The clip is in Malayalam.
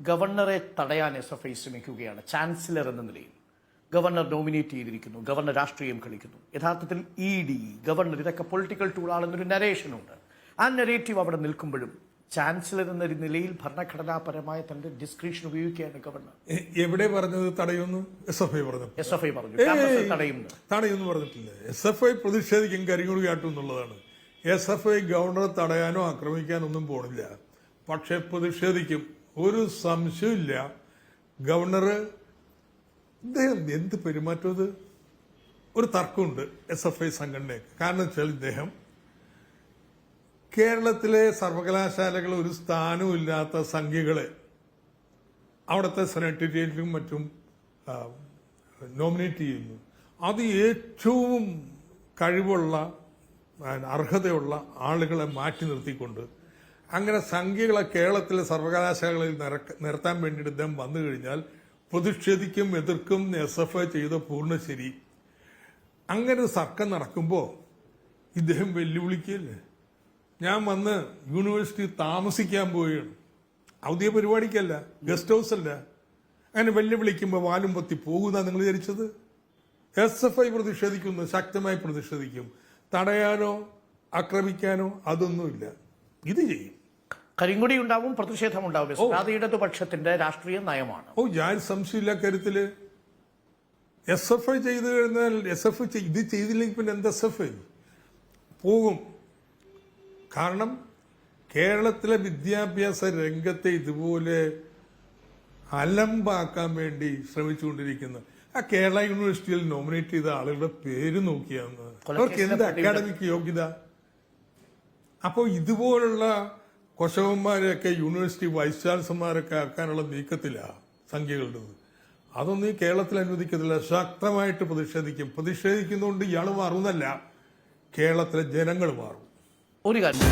ഗവർണറെ തടയാൻ എസ് എഫ് ഐ ശ്രമിക്കുകയാണ്. ചാൻസലർ എന്ന നിലയിൽ. ഗവർണർ നോമിനേറ്റ് ചെയ്തിരിക്കുന്നു. ഗവർണർ രാഷ്ട്രീയം കളിക്കുന്നു. യഥാർത്ഥത്തിൽ ഇ ഡി ഗവർണർ ഇതൊക്കെ പൊളിറ്റിക്കൽ ടൂളാണെന്നൊരു നരേഷനുണ്ട് ആ നരേറ്റീവ് അവിടെ നിൽക്കുമ്പോഴും ചാൻസലർ എന്നൊരു നിലയിൽ ഭരണഘടനാപരമായ തന്റെ ഡിസ്ക്രിപ്ഷൻ ഉപയോഗിക്കുകയാണ് ഗവർണർ. എവിടെ പറഞ്ഞത് തടയുന്നു? എസ് എഫ് ഐ പറഞ്ഞു എസ് എഫ് ഐ പറഞ്ഞു തടയുന്നു തടയുന്നു പറഞ്ഞിട്ടില്ല? എസ് എഫ് ഐ പ്രതിഷേധിക്കും കരിങ്ങുടി കാട്ടും എന്നുള്ളതാണ്. എസ് എഫ് ഐ ഗവർണറെ തടയാനോ ആക്രമിക്കാനോ ഒന്നും പോണില്ല. പക്ഷെ പ്രതിഷേധിക്കും. ഒരു സംശയമില്ല ഗവർണർ ഇദ്ദേഹം എന്ത് പെരുമാറ്റം ഒരു തർക്കമുണ്ട് എസ് എഫ് ഐ സംഘടനയ്ക്ക്. കാരണം വെച്ചാൽ ഇദ്ദേഹം കേരളത്തിലെ സർവകലാശാലകൾ ഒരു സ്ഥാനവും ഇല്ലാത്ത സംഖ്യകളെ അവിടുത്തെ സെനറ്റേറിയറ്റിലും മറ്റും നോമിനേറ്റ് ചെയ്യുന്നു. അത് ഏറ്റവും കഴിവുള്ള അർഹതയുള്ള ആളുകളെ മാറ്റി നിർത്തിക്കൊണ്ട് അങ്ങനെ സംഖ്യകളെ കേരളത്തിലെ സർവകലാശാലകളിൽ നിരത്താൻ വേണ്ടിയിട്ട് ഇദ്ദേഹം വന്നു കഴിഞ്ഞാൽ പ്രതിഷേധിക്കും എതിർക്കും എസ് എഫ് ഐ ചെയ്ത പൂർണശരി അങ്ങനെ സർക്കം നടക്കുമ്പോൾ ഇദ്ദേഹം വെല്ലുവിളിക്കല്ലേ ഞാൻ വന്ന് യൂണിവേഴ്സിറ്റി താമസിക്കാൻ പോവുകയാണ്. ഔദ്യോഗിക പരിപാടിക്കല്ല ഗസ്റ്റ് ഹൗസ് അല്ല അങ്ങനെ വെല്ലുവിളിക്കുമ്പോൾ വാലും പൊത്തി പോകുന്ന നിങ്ങൾ വിചാരിച്ചത്? എസ് എഫ് ഐ പ്രതിഷേധിക്കുന്നു ശക്തമായി പ്രതിഷേധിക്കും. തടയാനോ ആക്രമിക്കാനോ അതൊന്നുമില്ല. ഇത് ചെയ്യും. കരിങ്കൊടി ഉണ്ടാവും പ്രതിഷേധം ഉണ്ടാവും അത് ഇടതുപക്ഷത്തിന്റെ രാഷ്ട്രീയ നയമാണ്. ഓ ഞാൻ സംശയമില്ല കാര്യത്തിൽ. എസ് എഫ് ഐ ചെയ്തു കഴിഞ്ഞാൽ എസ് എഫ് ഇത് ചെയ്തില്ലെങ്കിൽ പിന്നെ എന്ത് എസ് എഫ് ഐ പോകും. കാരണം കേരളത്തിലെ വിദ്യാഭ്യാസ രംഗത്തെ ഇതുപോലെ അലമ്പാക്കാൻ വേണ്ടി ശ്രമിച്ചുകൊണ്ടിരിക്കുന്ന. ആ കേരള യൂണിവേഴ്സിറ്റിയിൽ നോമിനേറ്റ് ചെയ്ത ആളുകളുടെ പേര് നോക്കിയാന്ന്. അവർക്ക് എന്ത് അക്കാഡമിക് യോഗ്യത? അപ്പോൾ ഇതുപോലുള്ള കൊശവന്മാരെയൊക്കെ യൂണിവേഴ്സിറ്റി വൈസ് ചാൻസലർമാരൊക്കെ ആക്കാനുള്ള നീക്കത്തിലാണ് സംഖ്യകളുടേത് അതൊന്നും ഈ കേരളത്തിൽ അനുവദിക്കത്തില്ല. ശക്തമായിട്ട് പ്രതിഷേധിക്കും. പ്രതിഷേധിക്കുന്നതുകൊണ്ട് ഇയാൾ മാറുന്നല്ല. കേരളത്തിലെ ജനങ്ങൾ മാറും. ഒരു കാര്യം